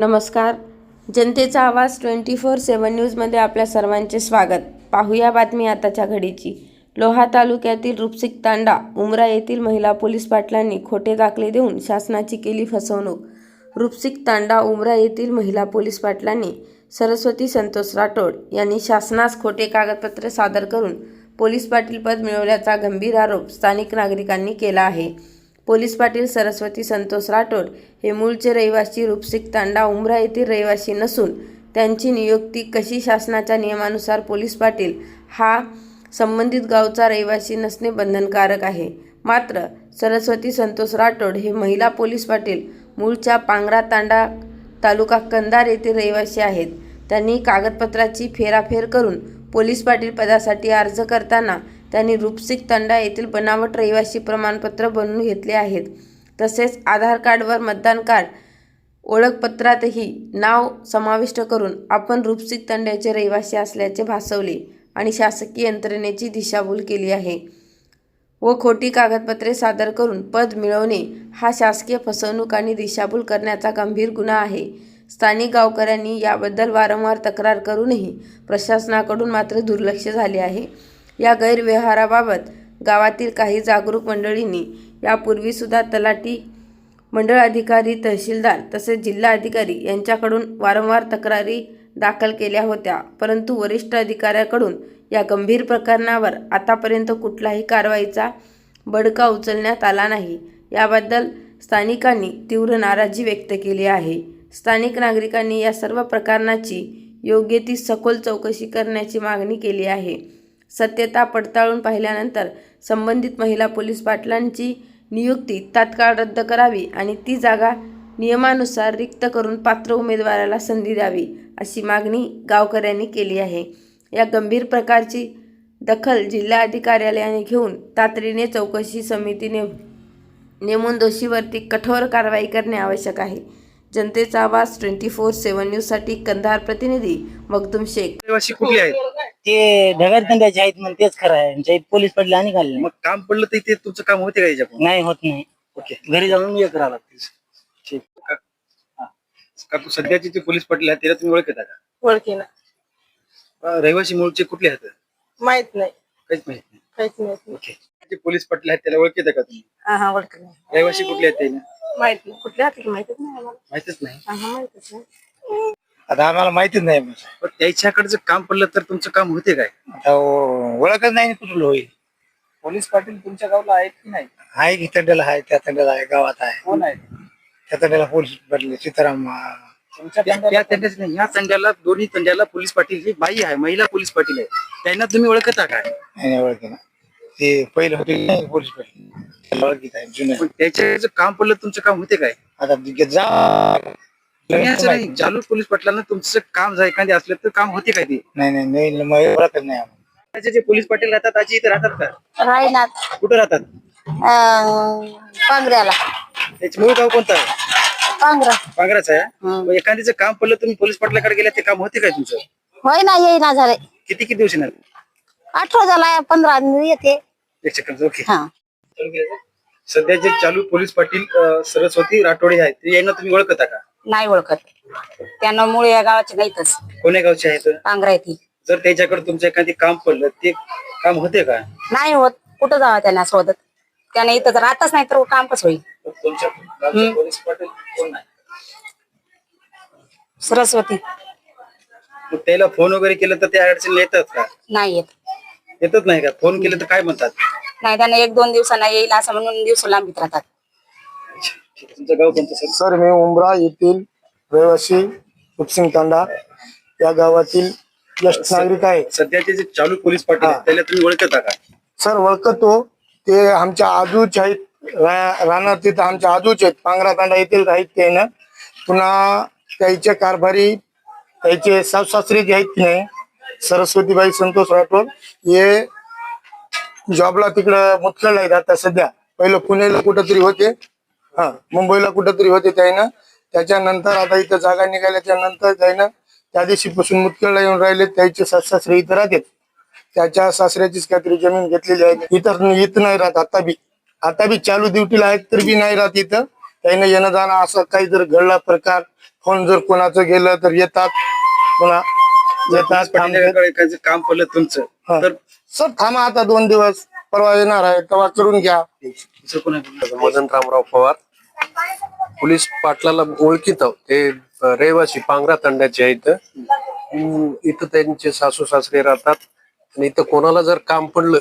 नमस्कार. जनतेचा आवाज ट्वेंटी फोर सेवन न्यूजमध्ये आपल्या सर्वांचे स्वागत. पाहूया बातमी आताच्या घडीची. लोहा तालुक्यातील रुपसिक तांडा उमरा येथील महिला पोलीस पाटलांनी खोटे दाखले देऊन शासनाची केली फसवणूक. रुपसिक तांडा उमरा येथील महिला पोलीस पाटलांनी सरस्वती संतोष राठोड यांनी शासनास खोटे कागदपत्रे सादर करून पोलीस पाटील पद मिळवल्याचा गंभीर आरोप स्थानिक नागरिकांनी केला आहे. पोलीस पाटील सरस्वती संतोष राठोड हे मूळचे रहिवासी रूपसिक तांडा उमरा येथील रहिवासी नसून त्यांची नियुक्ती कशी शासनाच्या नियमानुसार पोलीस पाटील हा संबंधित गावचा रहिवासी नसणे बंधनकारक आहे. मात्र सरस्वती संतोष राठोड हे महिला पोलीस पाटील मूळच्या पांगरा तांडा तालुका कंधार येथील रहिवासी आहेत. त्यांनी कागदपत्राची फेराफेर करून पोलीस पाटील पदासाठी अर्ज करताना त्यांनी रूपसिक तंडा येथील बनावट रहिवासी प्रमाणपत्र बनवून घेतले आहेत. तसेच आधार कार्डवर मतदान कार्ड ओळखपत्रातही नाव समाविष्ट करून आपण रूपसिक तंड्याचे रहिवासी असल्याचे भासवले आणि शासकीय यंत्रणेची दिशाभूल केली आहे व खोटी कागदपत्रे सादर करून पद मिळवणे हा शासकीय फसवणूक आणि दिशाभूल करण्याचा गंभीर गुन्हा आहे. स्थानिक गावकऱ्यांनी याबद्दल वारंवार तक्रार करूनही प्रशासनाकडून मात्र दुर्लक्ष झाले आहे. या गैरव्यवहाराबाबत गावातील काही जागरूक मंडळींनी यापूर्वीसुद्धा तलाठी मंडळ अधिकारी तहसीलदार तसेच जिल्हा अधिकारी यांच्याकडून वारंवार तक्रारी दाखल केल्या होत्या. परंतु वरिष्ठ अधिकाऱ्याकडून या गंभीर प्रकरणावर आतापर्यंत कुठलाही कारवाईचा बडका उचलण्यात आला नाही. याबद्दल स्थानिकांनी तीव्र नाराजी व्यक्त केली आहे. स्थानिक नागरिकांनी या सर्व प्रकरणाची योग्य ती सखोल चौकशी करण्याची मागणी केली आहे. सत्यता पडताळून पाहिल्यानंतर संबंधित महिला पोलीस पाटलांची नियुक्ती तात्काळ रद्द करावी आणि ती जागा नियमानुसार रिक्त करून पात्र उमेदवाराला संधी द्यावी अशी मागणी गावकऱ्यांनी केली आहे. या गंभीर प्रकारची दखल जिल्हा अधिकार्यालयाने घेऊन तातडीने चौकशी समितीने नेमून दोषीवरती कठोर कारवाई करणे आवश्यक आहे. जनतेचा आवाज ट्वेंटी फोर सेवन न्यूजसाठी कंधार प्रतिनिधी मखदूम शेख. रहिवासी आहेत? ते ढगार धंद्याचे आहेत म्हणून तेच खरं आहे. आमच्या इथे पोलीस पडले आणि घालले. मग काम पडलं तर ते तुमचं काम होते का याच्याकडून? नाही होत नाही. ओके. घरी जाऊन हे करावं लागते ठीक. का हा. का तू सध्याचे जे पोलीस पाटील आहेत त्याला तुम्ही ओळखता का? ओळखी ना. अं, रहिवासी मूळचे कुठले आहेत? माहीत नाही. काहीच माहीत नाही. काहीच माहीत नाही. ओके. जे पोलीस पाटील आहेत त्याला ओळखता का तुम्ही? हा हा ओळखी नाही रहिवासी कुठले आहेत ते? माहीत नाही. कुठल्या हाती माहितच नाही आम्हाला. माहितच नाही. हा माहितच नाही. आता आम्हाला माहितीच नाही पण त्याच्याकडचं काम पडलं तर तुमचं काम होते काय? आता ओ- ओळखच नाही कुठलं होईल. पोलीस पाटील तुमच्या गावला आहेत की नाही? आहे की तंड्याला आहे त्या तंड्याला आहे गावात आहे. कोण आहेत त्या तंड्याला पोलीस बदले सीताराम अं, त्या तंड्याच नाही या तंड्याला दोन्ही तंड्याला पोलीस पाटील ही बाई आहे महिला पोलीस पाटील आहे त्यांना तुम्ही ओळखता काय नाही ओळखी ना ते पहिलं होते की नाही पोलीस पाटील. त्याला ओळखीत आहे जुन्या पण काम पडलं तुमचं काम होते काय? आता तिथे जा नाही. चालू पोलीस पाटलांना तुमचं काम जर एखादे असलं तर काम होते काय ते? नाही नाही नाही मग नाही आम्हाला. त्याचे जे पोलीस पाटील राहतात आजी इथे राहतात का? रायनाथ कुठं राहतात? पांगऱ्याला. त्याचे मूळ गाव कोणतं आहे? पांगरा. पांगराच आहे? मग एखाद्याचं काम पडलं तुम्ही पोलीस पाटलाकडे गेला ते काम होते काय तुमचं? होय ना येईना झाले. किती किती दिवस येणार? अठरा झाला पंधरा येते. एक सेकंद ओके हा. सध्या जे चालू पोलीस पाटील अं, सरस्वती राठोडे आहेत ते यांना तुम्ही ओळखता का? नाही ओळखत. त्यांना मुळे या गावाचे नाहीतच. कोण्या गावचे आहेत? पांगरा येते जर त्याच्याकडे तुमचं एखादी काम पडलं ते काम होते का? नाही होत. कुठं जावं त्यांना शोधत? त्याने इथं राहतच नाही तर काम कसं होईल तुमच्या गावचे पोलीस पाटील कोण नाही सरस्वती. मग त्याला फोन वगैरे केलं तर त्या अडचणी येतात का? नाही येत. येतच नाही का? फोन केलं तर काय म्हणतात? नाही त्यांना एक दोन दिवसांना येईल असं म्हणून दिवस लांबीत राहतात. तुमचं गाव कोणतं सर? सर मी उमरा येथील रहिवासी उपसिंग तांडा. या गावातील ज्येष्ठ नागरिक आहे. सध्याचे जे चालू पोलीस पाटील आहेत त्याला तुम्ही ओळखता का? सर ओळखतो. ते आमच्या आजूच आहेत रा- राहणार तिथं आमच्या आजूच आहेत पांगरा तांडा येथील आहेत ते ना पुन्हा त्याचे कारभारी त्याचे सासरे जे आहेत की नाही सरस्वतीबाई संतोष राठोड हे जॉबला तिकडं मुतखेडला आहेत आता सध्या. पहिलं पुण्याला कुठंतरी होते. हा मुंबईला कुठंतरी होते त्यानं त्याच्यानंतर आता इथं जागा निघाल्याच्या नंतर त्यानं त्या दिवशीपासून मुतखेडला येऊन राहिले त्याचे सासरे इथं राहतात. त्याच्या सासऱ्याचीच काहीतरी जमीन घेतलेली आहे. इतर इथं नाही राहत आता बी. आता बी चालू ड्युटीला आहेत तर बी नाही राहत इथं. त्याने येणं जाणं असं काही जर घडला प्रकार फोन जर कोणाचं गेलं तर येतात. पुन्हा येतात काम पडलं तुमचं. तर सर थांबा आता दोन दिवस. परवा येणार आहे तेव्हा करून घ्या. कोणा मदन रामराव पवार. पोलीस पाटलाला ओळखीत. ते रहिवासी पांगरा तांड्याचे आहेत. इथं त्यांचे सासू सासरे राहतात. आणि इथं कोणाला जर काम पडलं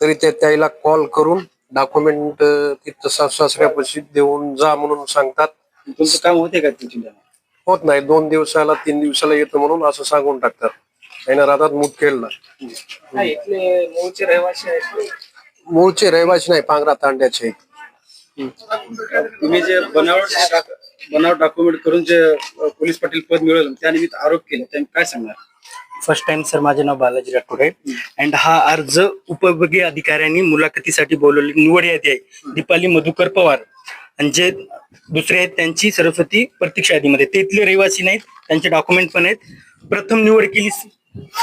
तरी ते त्याला कॉल करून डॉक्युमेंट तिथं सासू सासऱ्यापाशी देऊन जा म्हणून सांगतात. तुमचं काम होते का तुमची होत नाही. दोन दिवसाला तीन दिवसाला येतं म्हणून असं सांगून टाकतात. त्यांना राहतात मुदखेडला मूळचे रहिवासी मूळचे रहिवासी नाही पांगरा तांड्याचे आहेत. तुम्ही जे बनावट बनावट डॉक्युमेंट करून जे पोलीस पाटील पद मिळवलं त्यानिमित्त आरोप केले त्यांनी काय सांगणार? फर्स्ट टाइम सर माझे नाव बालाजी राठोड आहे. अँड हा अर्ज उपविभागीय अधिकाऱ्यांनी मुलाखतीसाठी बोलवली. निवड यादी आहे. दीपाली मधुकर पवार. आणि जे दुसरे आहेत त्यांची सरस्वती प्रतीक्षा यादीमध्ये. ते इथले रहिवासी नाहीत त्यांचे डॉक्युमेंट पण आहेत. प्रथम निवड केली.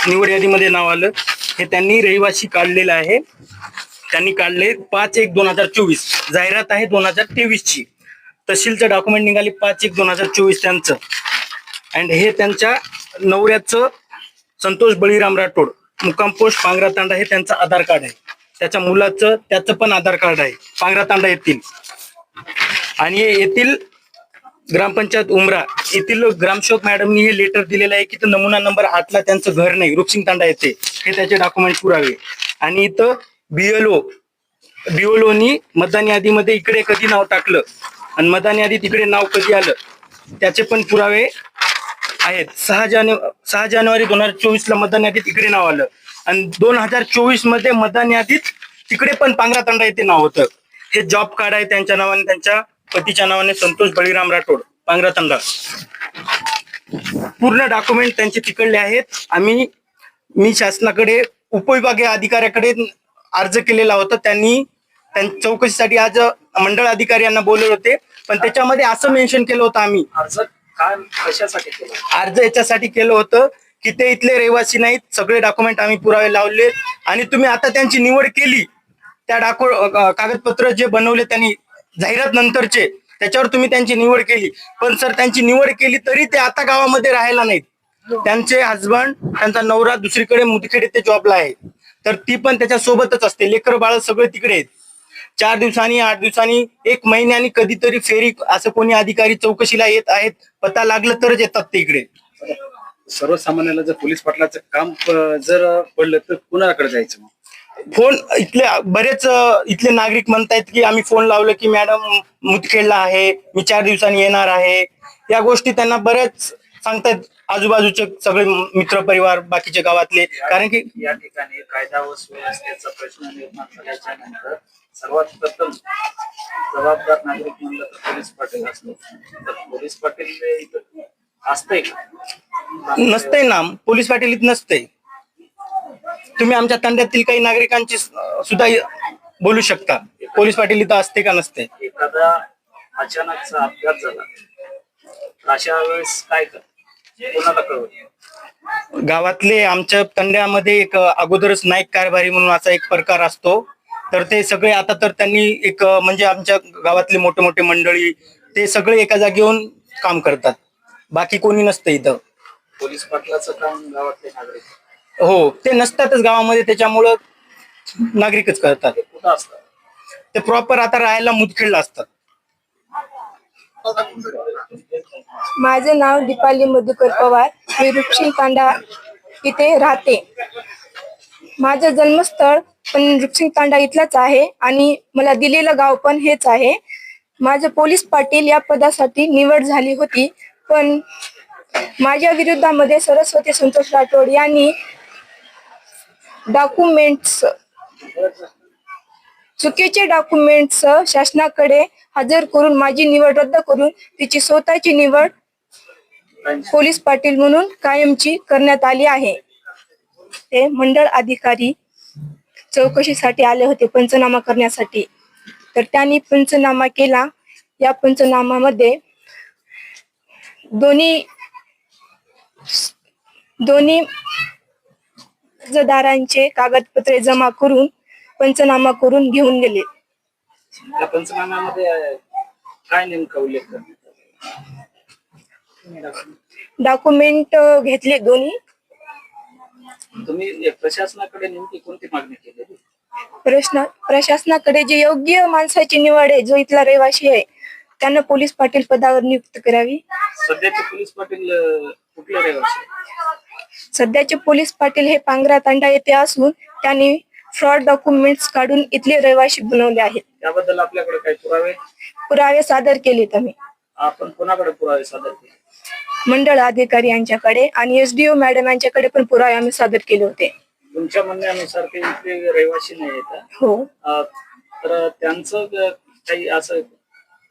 निवड यादीमध्ये नाव आलं. हे त्यांनी रहिवासी काढलेलं आहे. त्यांनी काढले पाच एक दोन हजार चोवीस. जाहिरात आहे दोन हजार तेवीस ची तहसीलचं डॉक्युमेंट निघाले पाच एक दोन हजार चोवीस त्यांचं. अँड हे त्यांच्या नवऱ्याचं संतोष बळीराम राठोड मुक्काम पोस्ट पांगरा तांडा हे त्यांचं आधार कार्ड आहे. त्याच्या मुलाचं त्याचं पण आधार कार्ड आहे. पांगरा तांडा येथील. आणि हे येथील ग्रामपंचायत उमरा येथील ग्रामसेवक मॅडमनी हे लेटर दिलेलं आहे की तो नमुना नंबर आठला त्यांचं घर नाही. रुपसिंग तांडा येते हे त्याचे डॉक्युमेंट पुरावे. आणि इथं बीएलओ बीएलओनी मतदान यादीमध्ये इकडे कधी नाव टाकलं आणि मतदान यादीत इकडे नाव कधी आलं त्याचे पण पुरावे आहेत. सहा जानेवारी सहा जानेवारी दोन हजार चोवीस ला मतदान यादीत इकडे नाव आलं आणि दोन हजार चोवीसमध्ये मतदान यादीत तिकडे पण पांगरा तांडा येथे नाव होतं. हे जॉब कार्ड आहे त्यांच्या नावाने त्यांच्या पतीच्या नावाने संतोष बळीराम राठोड पांगरा तांडा. पूर्ण डॉक्युमेंट त्यांचे तिकडले आहेत. आम्ही मी शासनाकडे उपविभागीय अधिकाऱ्याकडे अर्ज केलेला होता. त्यांनी त्यां- चौकशीसाठी आज मंडळ अधिकारी यांना बोलवले होते. पण त्याच्यामध्ये असं मेन्शन केलं होतं आम्ही. अर्ज काय कशासाठी केलं अर्ज याच्यासाठी केलं होतं की ते इथले रहिवासी नाहीत. सगळे डॉक्युमेंट आम्ही पुरावे लावले. आणि तुम्ही आता त्यांची निवड केली. त्या डाको कागदपत्र जे बनवले त्यांनी जाहिरात नंतरचे त्याच्यावर तुम्ही त्यांची निवड केली. पण सर त्यांची निवड केली तरी ते आता गावामध्ये राहायला नाहीत. त्यांचे हजबंड त्यांचा नवरा दुसरीकडे मुदखेड ते जॉबला आहे. तर ती पण त्याच्या सोबतच असते. लेकर बाळ सगळे तिकडे आहेत. चार दिवसांनी आठ दिवसांनी एक महिन्यानी कधीतरी फेरी असं कोणी अधिकारी चौकशीला येत आहेत पता लागलं तरच येतात ते इकडे. सर्वसामान्याला जर पोलीस पाटलाचं काम जर पडलं तर कुणाकडे जायचं मग? फोन इथले बरेच इथले नागरिक म्हणतायत की आम्ही फोन लावलं की मॅडम मुदखेडला आहे मी चार दिवसांनी येणार आहे. या गोष्टी त्यांना बऱ्याच सांगतायत. आजूबाजूचे सगळे मित्र परिवार बाकीचे गावातले कारण की या ठिकाणी कायदा व सुव्यवस्थेचा प्रश्न निर्माण झाल्याच्यानंतर सर्वात प्रथम जबाबदार नागरिक म्हणलं तर पोलीस पाटील असतो तर पोलीस पाटील इथं असतंय का? नसतंय ना पोलीस पाटील इथं नसते तुम्ही आमच्या तांड्यातील काही नागरिकांची सुद्धा बोलू शकता. पोलीस पाटील इथं असते का नसते? एखादा अचानकचा अपघात झाला. अशा वेळेस काय कर कोणाला गावातले आमच्या तंड्यामध्ये एक अगोदरच नाईक कारभारी म्हणून असा एक प्रकार असतो. तर ते सगळे आता तर त्यांनी एक म्हणजे आमच्या गावातले मोठे मोठे मंडळी ते सगळे एका जागी येऊन काम करतात. बाकी कोणी नसतं इथं. पोलीस पाटलाचं काम गावातले नागरिक हो ते नसतातच गावामध्ये त्याच्यामुळं नागरिकच करतात. ते कुठं असतात? ते प्रॉपर आता राहायला मुदखेडला असतात. माझे नाव दीपाली मधुकर पवार. मी रुपसिंग तांडा इथे राहते. माझं जन्मस्थळ पण रुपसिंग तांडा इथलाच आहे आणि मला दिलेलं गाव पण हेच आहे. माझं पोलीस पाटील या पदासाठी निवड झाली होती पण माझ्या विरुद्धामध्ये सरस्वती संतोष राठोड यांनी डॉक्युमेंट्स चुकीचे डॉक्युमेंट्स शासनाकडे हजर करून माझी निवड रद्द करून तिची स्वतःची निवड पोलीस पाटील म्हणून कायमची करण्यात आली आहे. ते मंडळ अधिकारी चौकशीसाठी आले होते पंचनामा करण्यासाठी. तर त्यांनी पंचनामा केला. या पंचनामामध्ये दोन्ही दोन्ही अर्जदारांचे कागदपत्रे जमा करून पंचनामा करून घेऊन गेले. त्या पंचनाम्यामध्ये अं, काय नेमका उल्लेख करण्यात आला? डॉक्युमेंट घेतले दोन्ही. तुम्ही प्रशासनाकडे नेमकी कोणती मागणी केली प्रश्न प्रशासनाकडे जे योग्य माणसाची निवड आहे जो इथला रहिवासी आहे त्यांना पोलीस पाटील पदावर नियुक्त करावी. सध्याचे पोलीस पाटील अं, कुठले रहिवासी? आहेत? सध्याचे पोलीस पाटील हे पांगरा तांडा येथे असून त्यांनी फ्रॉड डॉक्युमेंट्स काढून इथले रहिवासी बनवले आहेत. त्याबद्दल आपल्याकडे काही पुरावे? पुरावे सादर केलेत आम्ही. आपण कोणाकडे पुरावे सादर केले? मंडळ अधिकारी यांच्याकडे आणि एसडीओ मॅडम यांच्याकडे पण पुरावे आम्ही सादर केले होते. तुमच्या म्हणण्यानुसार ते इथले रहिवासी नाही आहेत हो? अं, तर त्यांचं काही असं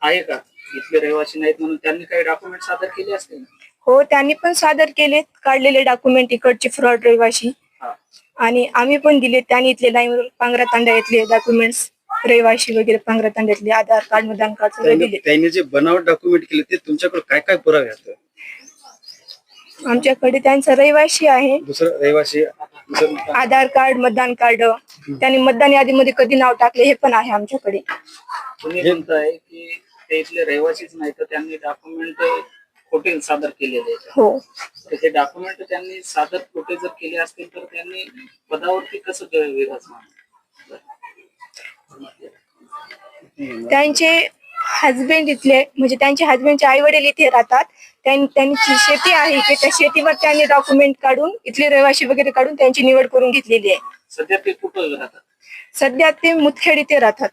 आहे का? इथले रहिवासी नाहीत म्हणून त्यांनी काही डॉक्युमेंट सादर केले असतील? हो त्यांनी पण सादर केलेत. काढलेले डॉक्युमेंट इकडचे फ्रॉड रहिवासी. हा. आणि आम्ही पण दिले त्यांनी इथले लाईन पांगरा तांडा इथले डॉक्युमेंट्स रहिवासी वगैरे पांगरा तांड्यातले आधार कार्ड मतदान कार्ड सगळे त्यांनी दिले. त्यांनी जे बनावट डॉक्युमेंट केले ते तुमच्याकडे काय काय पुरावे आहेत? आमच्याकडे त्यांचा रहिवासी आहे. दुसरं रहिवासी दुसरं आधार कार्ड मतदान कार्ड त्यांनी मतदान यादीमध्ये कधी नाव टाकले हे पण आहे आमच्याकडे. तुम्ही म्हणताय की ते इथले रहिवासीच नाही तर त्यांनी डॉक्युमेंट खोटे सादर केलेले हो. तर हे डॉक्युमेंट त्यांनी सादर खोटे जर केले असतील तर त्यांनी पदावरती कसं विराजमान? त्यांचे हजबंड इथले म्हणजे त्यांचे हजबंडचे आई वडील इथे राहतात. त्यां- त्यांची शेती आहे की त्या शेतीवर त्यांनी डॉक्युमेंट काढून इथले रहिवासी वगैरे काढून त्यांची निवड करून घेतलेली आहे. सध्या ते कुठं राहतात? सध्या ते मुदखेड इथे राहतात.